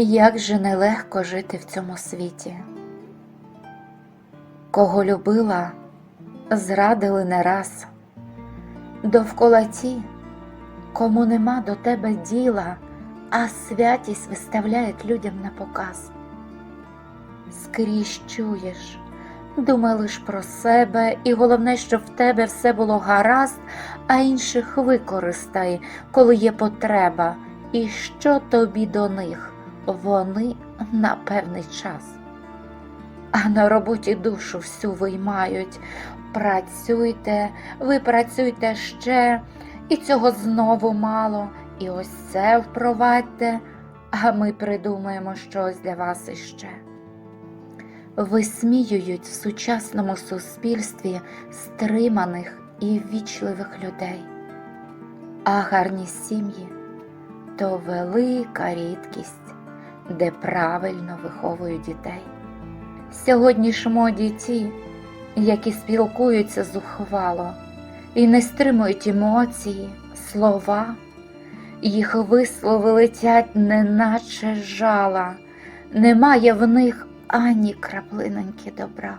Як же нелегко жити в цьому світі. Кого любила, зрадили не раз. Довкола ті, кому нема до тебе діла, а святість виставляють людям на показ. Скрізь чуєш, думай лиш про себе, і головне, щоб в тебе все було гаразд, а інших використай, коли є потреба, і що тобі до них, вони на певний час. А на роботі душу всю виймають. Працюйте, ви працюйте ще, і цього знову мало, і ось це впровадьте, а ми придумаємо щось для вас іще. Висміюють в сучасному суспільстві стриманих і ввічливих людей, а гарні сім'ї то велика рідкість, де правильно виховують дітей. Сьогодні ж моді ті, які спілкуються зухвало і не стримують емоції, слова, їх вислови летять, неначе жала, немає в них ані краплиноньки добра.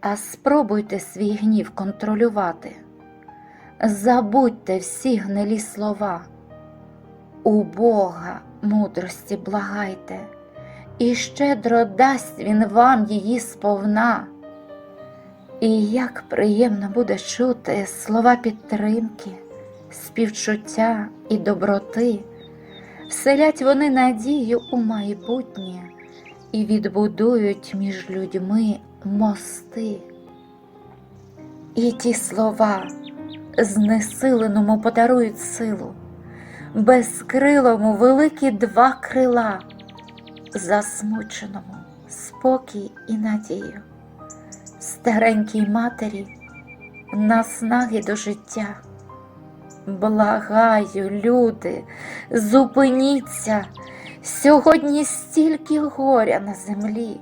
А спробуйте свій гнів контролювати, забудьте всі гнилі слова, у Бога мудрості благайте і щедро дасть він вам її сповна. І як приємно буде чути слова підтримки, співчуття і доброти, вселять вони надію у майбутнє і відбудують між людьми мости. І ті слова знесиленому подарують силу, безкрилому великі два крила засмученому спокій і надію, старенькій матері наснаги до життя. Благаю, люди, зупиніться, сьогодні стільки горя на землі,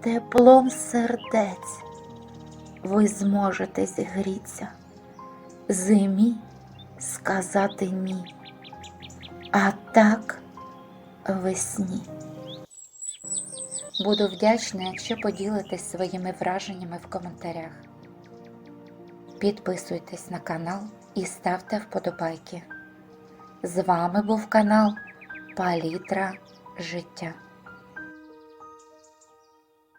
теплом сердець ви зможете зігріться, зимі сказати ні, а так весні. Буду вдячна, якщо поділитесь своїми враженнями в коментарях. Підписуйтесь на канал і ставте вподобайки. З вами був канал Палітра життя.